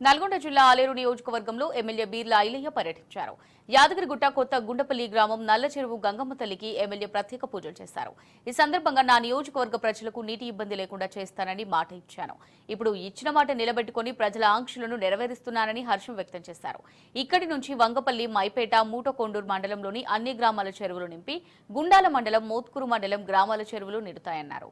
నల్గొండ జిల్లా ఆలేరు నియోజకవర్గంలో ఎమ్మెల్యే బీర్ల ఐలయ్య పర్యటించారు. యాదగిరిగుట్ట కొత్త గుండపల్లి గ్రామం నల్ల చెరువు గంగమ్మ తల్లికి ఎమ్మెల్యే ప్రత్యేక పూజలు చేశారు. ఈ సందర్భంగా నా నియోజకవర్గ ప్రజలకు నీటి ఇబ్బంది లేకుండా చేస్తానని మాట ఇచ్చాను. ఇప్పుడు ఇచ్చిన మాట నిలబెట్టుకుని ప్రజల ఆంక్షలను నెరవేరుస్తున్నానని హర్షం వ్యక్తం చేశారు. ఇక్కడి నుంచి వంగపల్లి మైపేట మూటకొండూరు మండలంలోని అన్ని గ్రామాల చెరువులు నింపి గుండాల మండలం మోత్కూరు మండలం గ్రామాల చెరువులు నిండుతాయన్నారు.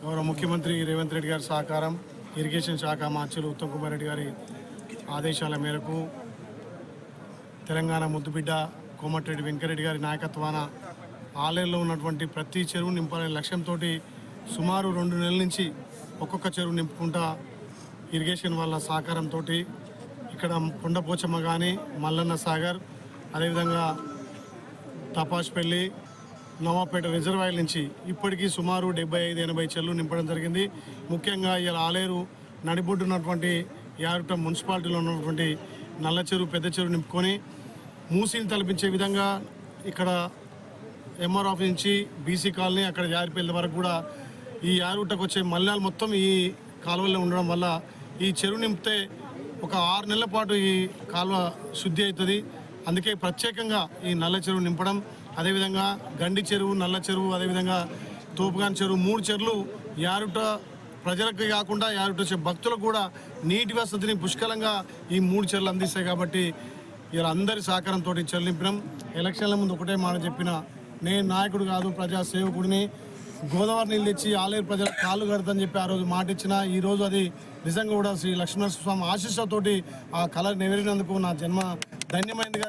గౌరవ ముఖ్యమంత్రి రేవంత్ రెడ్డి గారి సహకారం ఇరిగేషన్ శాఖ మాచులు ఉత్తమ్ కుమార్ రెడ్డి గారి ఆదేశాల మేరకు తెలంగాణ ముద్దుబిడ్డ కోమటిరెడ్డి వెంకరెడ్డి గారి నాయకత్వాన ఆలయంలో ఉన్నటువంటి ప్రతి చెరువు నింపాలనే లక్ష్యంతో సుమారు రెండు నెలల నుంచి ఒక్కొక్క చెరువు నింపుకుంటా ఇరిగేషన్ వాళ్ళ సహకారంతో ఇక్కడ కొండపోచమ్మ కానీ మల్లన్న సాగర్ అదేవిధంగా తపాష్పల్లి నవాపేట రిజర్వాయర్ నుంచి ఇప్పటికీ సుమారు డెబ్బై ఐదు ఎనభై చెల్లు నింపడం జరిగింది. ముఖ్యంగా ఇలా ఆలేరు నడిబొడ్డున్నటువంటి యారుట మున్సిపాలిటీలో ఉన్నటువంటి నల్ల చెరువు పెద్ద చెరువు నింపుకొని మూసిని తలపించే విధంగా ఇక్కడ ఎంఆర్ ఆఫీస్ నుంచి బీసీ కాలనీ అక్కడ యారిపల్లి వరకు కూడా ఈ యారుటకు వచ్చే మల్లాలు మొత్తం ఈ కాలువల్లో ఉండడం వల్ల ఈ చెరువు నింపితే ఒక ఆరు నెలల పాటు ఈ కాలువ శుద్ధి అవుతుంది. అందుకే ప్రత్యేకంగా ఈ నల్ల చెరువు నింపడం అదేవిధంగా గండి చెరువు నల్ల చెరువు అదేవిధంగా తోపుగాన్ చెరువు మూడు చెరువులు యారుట ప్రజలకు కాకుండా యారుట భక్తులకు కూడా నీటి వసతిని పుష్కలంగా ఈ మూడు చెరువులు అందిస్తాయి కాబట్టి ఇలా అందరి సహకారంతో చెల్లింపినాం ఎలక్షన్ల ముందు ఒకటే మాట చెప్పిన నేను నాయకుడు కాదు ప్రజా సేవకుడిని. గోదావరి నీళ్ళు తెచ్చి ఆలేరు ప్రజలకు కాలు కడతని చెప్పి ఆ రోజు మాట ఇచ్చిన ఈ రోజు అది నిజంగా కూడా శ్రీ లక్ష్మీనరసింహ స్వామి ఆశీస్సులతోటి ఆ కళ నెవరినందుకు నా జన్మ ధన్యమైందిగా